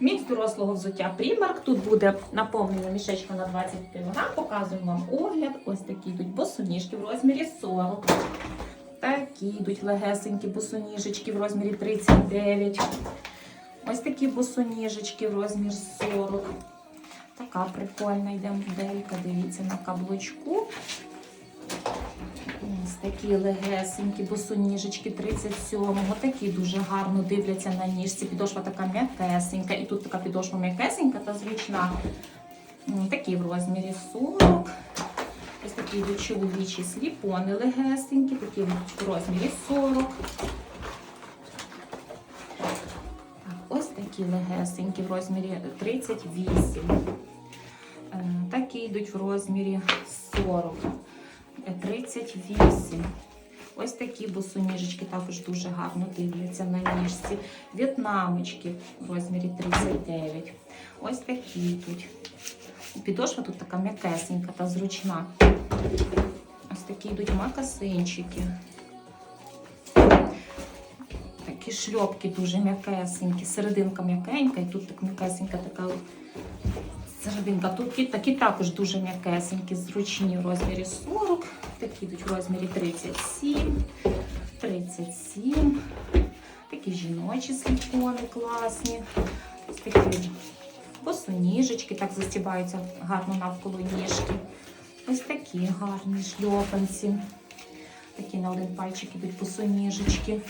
Мікс дорослого взуття Primark. Тут буде наповнена мішечка на 20 кг. Показую вам огляд. Ось такі йдуть босоніжки в розмірі 40. Такі йдуть легесенькі босоніжечки в розмірі 39. Ось такі босоніжечки в розмір 40. Така прикольна йде моделька. Дивіться на каблучку. Такі легесенькі босоніжечки 37-го. Такі дуже гарно дивляться на ніжці. Підошва така м'якесенька. І тут така підошва м'якесенька та зручна. Такі в розмірі 40. Ось такі йдуть чоловічі сліпони легесенькі, такі в розмірі 40. Ось такі легесенькі в розмірі 38. Е, Такі йдуть в розмірі 40. Е, 38. Ось такі босоніжечки також дуже гарно дивляться на ніжці. В'єтнамочки в розмірі 39. Ось такі йдуть. Підошва тут така м'якесенька та зручна. Ось такі йдуть макасинчики. Такі шльопки дуже м'якесенькі. Серединка м'якенька і тут так м'якесенька така от. Тут такі також дуже м'якесенькі, зручні в розмірі 40. Такі йдуть в розмірі 37, 37. Такі жіночі сліпони класні. Ось такі босоніжечки, так застібаються гарно навколо ніжки. Ось такі гарні шльопанці. Такі на один пальчик ідуть босоніжечки.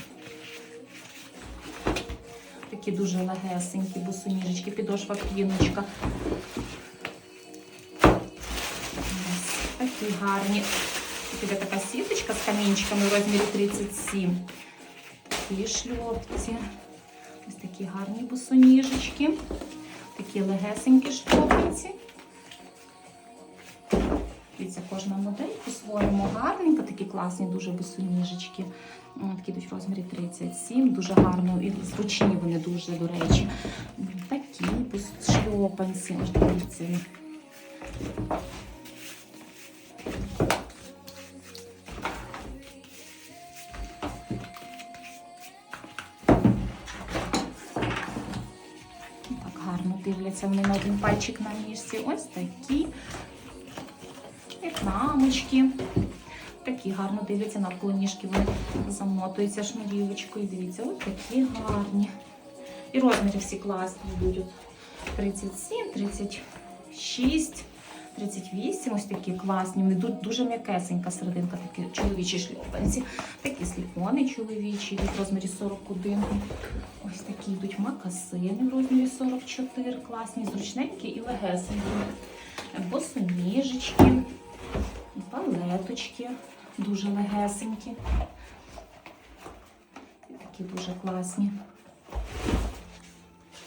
Такі дуже легесенькі босоніжечки, підошва квіночка. Такі гарні. Тут така сіточка з камінчиками в розмірі 37. Такі шльопці. Ось такі гарні босоніжечки. Такі легесенькі шльопці. Дивіться, кожна модель по-своєму гарненька, такі класні, дуже босоніжечки. Такі йдуть в розмірі 37, дуже гарно і зручні вони дуже, до речі. Такі шльопанці, ось дивіться. Дивляться вони на один пальчик на ніжці. Ось такі. В'єтнамочки. Такі гарно дивляться навколо ніжки, вони замотуються шнурівочкою. Дивіться, ось такі гарні. І розміри всі класні. От 37, 36, 38. Ось такі класні. Вони ду- дуже м'якесенька серединка, такі чоловічі шльопанці. Такі сліпони чоловічі, в розмірі 41. Ось такі йдуть макасини в розмірі 44. Класні, зручненькі і легесенькі. Босоніжечки, палеточки, дуже легесенькі. Такі дуже класні.